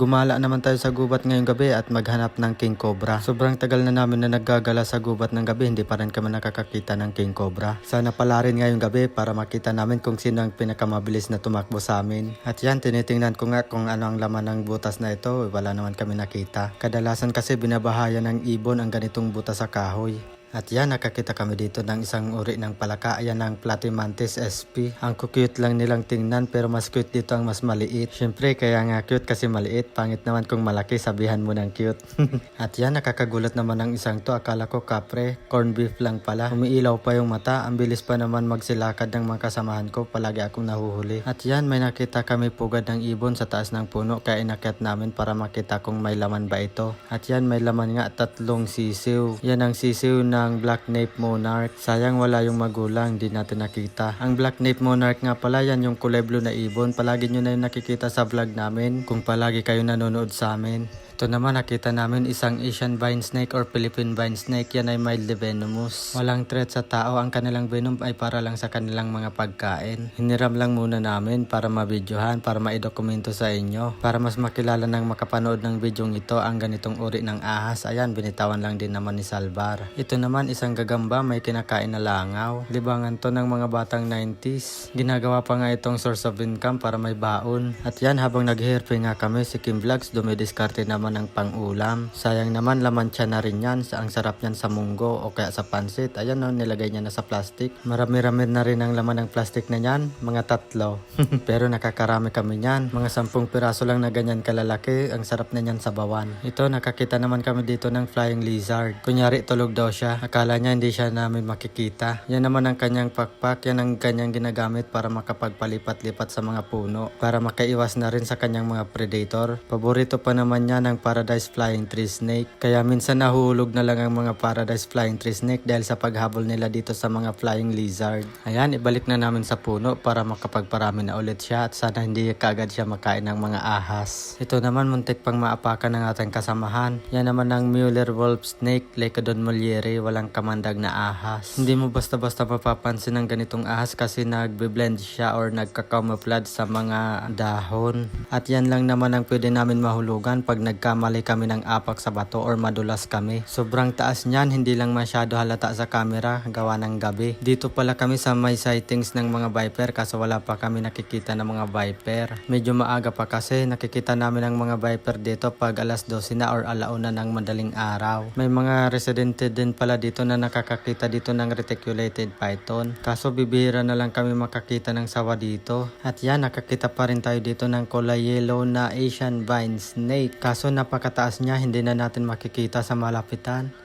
Gumala naman tayo sa gubat ngayong gabi at maghanap ng king cobra. Sobrang tagal na namin na naggagala sa gubat ng gabi, hindi pa rin kami nakakakita ng king cobra. Sana pala rin ngayong gabi para makita namin kung sino ang pinakamabilis na tumakbo sa amin. At yan, tinitingnan ko nga kung ano ang laman ng butas na ito, wala naman kami nakita. Kadalasan kasi binabahaya ng ibon ang ganitong butas sa kahoy. At yan, nakakita kami dito ng isang uri ng palaka. Ayan ang Platymantis SP. Ang cute lang nilang tingnan pero mas cute dito ang mas maliit. Syempre, kaya nga cute kasi maliit. Pangit naman kung malaki, sabihan mo ng cute. At yan, nakakagulat naman ng isang to. Akala ko kapre, corn beef lang pala. Umiilaw pa yung mata. Ang bilis pa naman magsilakad ng mga kasamahan ko. Palagi akong nahuhuli. At yan, may nakita kami pugad ng ibon sa taas ng puno. Kaya inakyat namin para makita kung may laman ba ito. At yan, may laman nga tatlong sisiw. Yan ang sisiw ng Black Nape Monarch. Sayang wala yung magulang, di natin nakita. Ang Black Nape Monarch nga pala, yan yung kuleblo na ibon. Palagi nyo na yung nakikita sa vlog namin kung palagi kayo nanonood sa amin. Ito naman nakita namin isang Asian vine snake or Philippine vine snake. Yan ay mildly venomous. Walang threat sa tao. Ang kanilang venom ay para lang sa kanilang mga pagkain. Hiniram lang muna namin para mabidyohan, para maidokumento sa inyo. Para mas makilala ng makapanood ng bidyong ito ang ganitong uri ng ahas. Ayan, binitawan lang din naman ni Salvar. Ito naman isang gagamba may kinakain na langaw. Libangan to ng mga batang 90s. Ginagawa pa nga itong source of income para may baon. At yan habang nagherpe nga kami si Kim Vlogs dumidiskarte naman ng pang-ulam. Sayang naman laman siya na rin yan. Ang sarap niyan sa munggo o kaya sa pansit. Ayan no, nilagay niya na sa plastic. Marami-rami na rin ang laman ng plastic na yan. Mga tatlo. Pero nakakarami kami niyan. Mga sampung piraso lang na ganyan kalalaki. Ang sarap na niyan sa bawan. Ito, nakakita naman kami dito ng flying lizard. Kunyari, tulog daw siya. Akala niya hindi siya namin makikita. Yan naman ang kanyang pakpak. Yan ang kanyang ginagamit para makapagpalipat-lipat sa mga puno. Para makaiwas na rin sa kanyang mga predator. Paborito pa naman niya ng paradise flying tree snake. Kaya minsan nahuhulog na lang ang mga paradise flying tree snake dahil sa paghabol nila dito sa mga flying lizard. Ayan, ibalik na namin sa puno para makapagparami na ulit siya at sana hindi kaagad siya makain ng mga ahas. Ito naman muntik pang maapakan ng ating kasamahan. Yan naman ang Mueller Wolf Snake, Lecodon Moliere, walang kamandag na ahas. Hindi mo basta-basta mapapansin ng ganitong ahas kasi nagbe-blend siya or nagka-camouflage sa mga dahon. At yan lang naman ang pwede namin mahulugan pag nagkamali kami ng apak sa bato or madulas kami. Sobrang taas niyan, hindi lang masyado halata sa camera, gawa ng gabi. Dito pala kami sa may sightings ng mga viper kaso wala pa kami nakikita ng mga viper. Medyo maaga pa kasi nakikita namin ang mga viper dito pag alas 12 na or alauna ng madaling araw. May mga residente din pala dito na nakakakita dito ng reticulated python. Kaso bibihira na lang kami makakita ng sawa dito. At yan, nakakita pa rin tayo dito ng kulay yellow na Asian vine snake. Kaso napakataas niya, hindi na natin makikita sa malapitan.